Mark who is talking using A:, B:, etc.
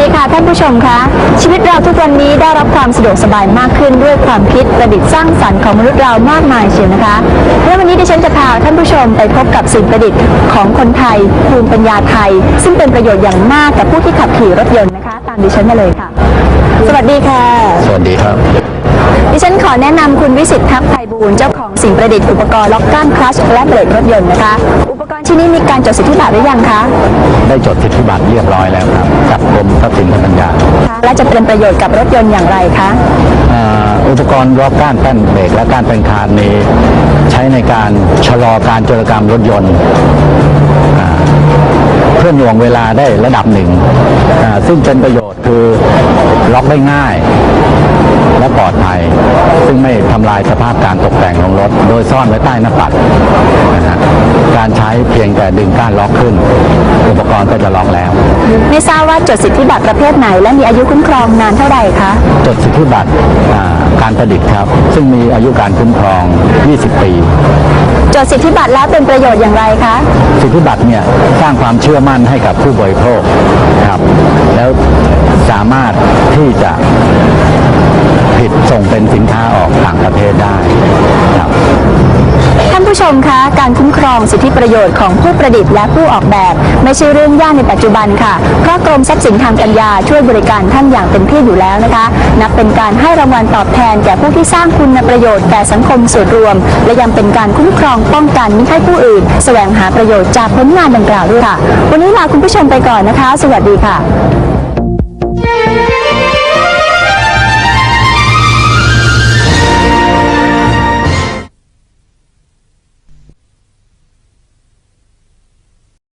A: ค่ะท่านผู้ชมคะชีวิตเราทุกวันนี้ได้รับความสะดวกสบายมากขึ้นด้วยความคิดประดิษฐ์สร้างสรรค์ของมนุษย์เรามากมายเชียวนะคะและวันนี้ดิฉันจะพาท่านผู้ชมไปพบกับสิ่งประดิษฐ์ของคนไทยภูมิปัญญาไทย ซึ่งเป็นประโยชน์อย่างมากกับผู้ที่ขับขี่รถยนต์นะคะ ตามดิฉันมาเลยค่ะ สวัสดีค่ะ
B: สวัสดีครับ
A: ดิฉันขอแนะนำคุณวิสิทธิ์ทัพไพบู ลย์เจ้าของสิ่งประดิษฐ์อุปกรณ์ล็อกก้านคลัชและเบรกรถยนต์นะคะ อุปกรณ์ชิ้นนี้มีการจดสิทธิบัตรหรือยังคะ
B: ได้จดสิทธิบัตรเรียบร้อยแล้วครับกับกรมทรัพย์สินทางปัญญา
A: และจะเป็นประโยชน์กับรถยนต์อย่างไรคะ
B: อ่าอุปกรณ์ล็อกก้านแป้นเบรกและก้านเป็นคานนี้ ใช้ในการชะลอการโจรกรรมรถยนต์อ่าเพื่อหน่วงเวลาได้ระดับหนึ่งอ่าซึ่งเป็นประโยชน์คือล็อกได้ง่าย และปลอดภัย ซึ่งไม่ทำลายสภาพการตกแต่งของรถ โดยซ่อนไว้ใต้หน้าปัดนะฮะการใช้เพียงแต่ดึงก้านล็อกขึ้น อุปกรณ์ก็จะล็อกแล้ว
A: ไม่ทราบว่าจดสิทธิบัตรประเภทไหน และมีอายุคุ้มครองนานเท่าไหร่คะ
B: จดสิทธิบัตรอ่าการประดิษฐ์ครับ ซึ่งมีอายุการคุ้มครอง 20 ปี
A: จดสิทธิบัตรแล้วเป็นประโยชน์อย่างไรคะ
B: สิทธิบัตรเนี่ยสร้างความเชื่อมั่นให้กับผู้บริโภคครับ แล้วสามารถที่จะผิด ส่งเป็นสินค้าออกต่างประเทศได้ครับ
A: ท่านผู้ชมคะ การคุ้มครองสิทธิประโยชน์ของผู้ประดิษฐ์และผู้ออกแบบ ไม่ใช่เรื่องยากในปัจจุบันค่ะ เพราะกรมทรัพย์สินทางปัญญาช่วยบริการท่านอย่างเต็มที่อยู่แล้วนะคะ นับเป็นการให้รางวัลตอบแทนแก่ผู้ที่สร้างคุณประโยชน์แก่สังคมส่วนรวม และยังเป็นการคุ้มครองป้องกันมิให้ผู้อื่น แสวงหาประโยชน์จากผลงานดังกล่าวด้วยค่ะ วันนี้ลาคุณผู้ชมไปก่อนนะคะ สวัสดีค่ะ